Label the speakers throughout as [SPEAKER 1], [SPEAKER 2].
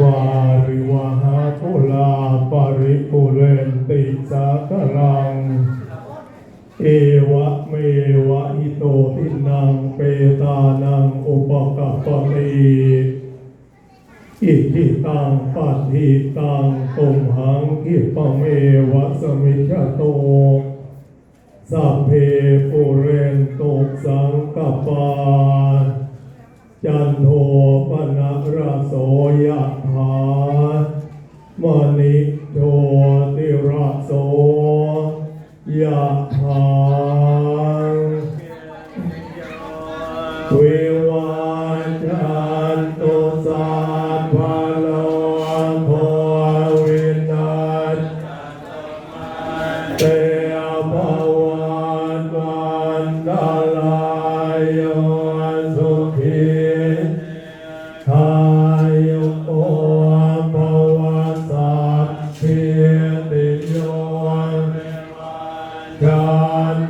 [SPEAKER 1] วาริวหาทุลาปริปุเรนติสากลัง เอวะเมวะอิโตทินังเปตานังอุปกัปปะเมอิทิตังปัฏฐิตังตุมหังคิปเมวะสมิจโตสัพเพปุเรนตุสังกปาจันโท โสยะถามณิโทติระโสยะถาวิวั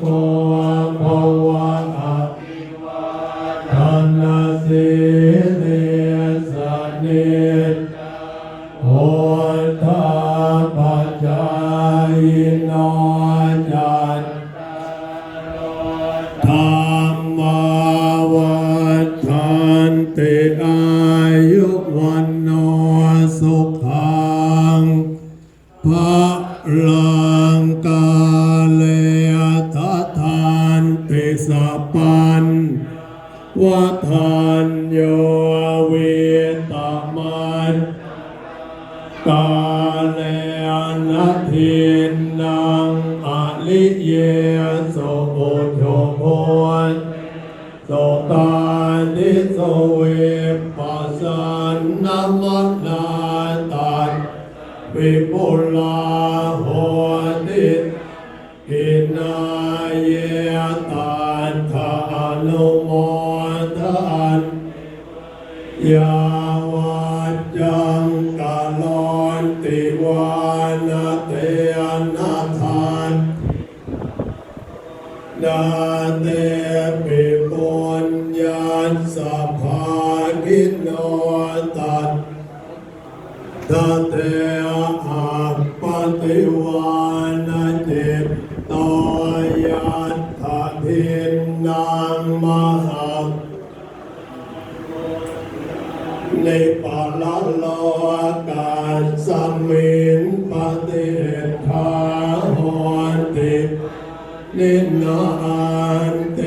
[SPEAKER 1] โกภวะอภิวานาสิเลสเนโหตาปัจจายโนจันธรรมวัฏันติอายุวันโนสุขังพระลัง วัฏันโยเวตมันกาเลนะทินนางอลิเยโสโอโชพนโสตานิโสเวปัสสันนัมนาตันวิปุลาโหติอินาเย ยาวัจังกาลอนติวานาเตนาทานดาเตปิปุญญาสัพพากิโนตันตเตอาปฏิวา ในปาลโลกาสมินปฏิทาหอนตินินานเต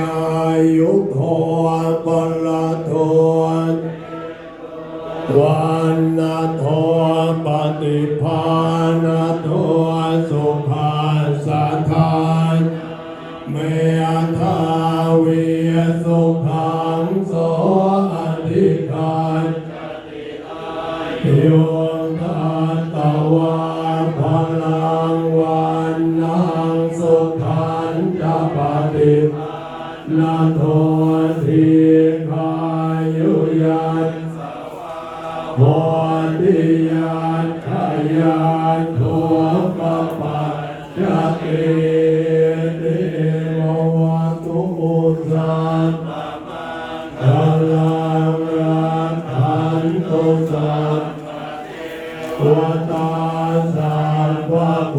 [SPEAKER 1] อายุโทปลโทวันนาทปฏิภาณทสุภาสทานเมธาวิสุขัง นาโททีคายุยันโพธิญาณขยานทัวปปัจจเกเดววัตุมุสัมพลังรักขันตุสัมวตาสัพพะโพ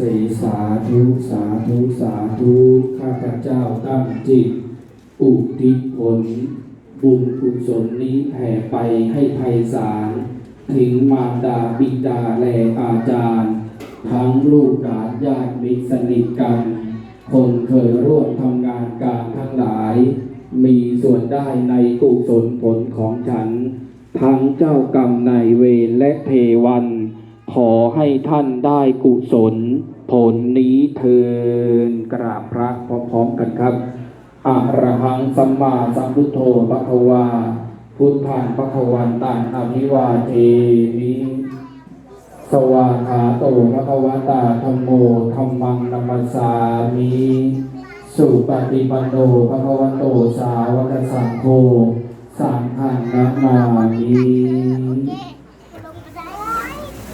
[SPEAKER 1] สีสาธุสาธุสาธุข้าพเจ้าตั้
[SPEAKER 2] งจิต อุทิศผล บุญกุศลนี้แผ่ไปให้ไพศาลถึงมารดาบิดาและอาจารย์ ทั้งลูกหลานญาติมิตรสนิทกัน คนเคยร่วมทำงานการทั้งหลาย มีส่วนได้ในกุศลผลของฉัน ทั้งเจ้ากรรมนายเวรและเทวัน ขอให้ท่านได้กุศล ผลนี้เทินกราบพระพร้อมๆกันครับอะระหังสัมมาสัมพุทโธปะคะวา พุทธังปะคะวันตังอภิวาเทมิสวาคาโตปะคะวตาธรรมโมธรรมังนัมสามิสุปฏิปันโนภะคะวะโตสาวกสังโฆสังฆังนะมามิ
[SPEAKER 3] ลงไปได้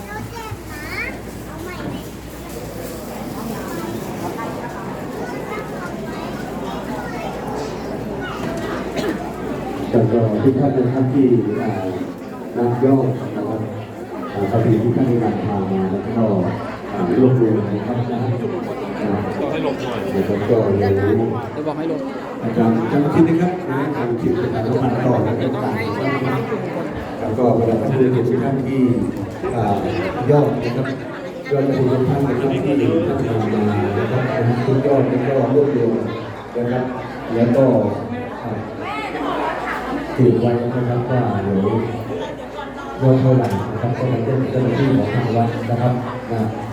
[SPEAKER 3] เราเจ็บนะ เอาใหม่ไหม
[SPEAKER 4] แล้วก็ทุกท่านนะครับที่นักย่อนะครับอ่าปฏิทุกท่านในการพามาแล้วก็อ่ารวบรวมนะครับนะต้องให้ลงหน่อยเดี๋ยวผมก็เรียนรู้จะบอกให้ลงอาจารย์จำคิดนะครับนะทำคิดประชาสัมพันธ์ต่อและต่างๆนะครับแล้วก็เวลาท่านผู้ทุกท่านที่ยอดนะครับยอดทุกท่านนะครับที่ท่านมานะครับทุกยอดแล้วก็รวบรวมนะครับแล้วก็ ถือไว้นะครับว่าเดี๋ยวเงินเท่าไหร่นะครับก็เป็นเจ้าหน้าที่ของทางวัดนะครับนะ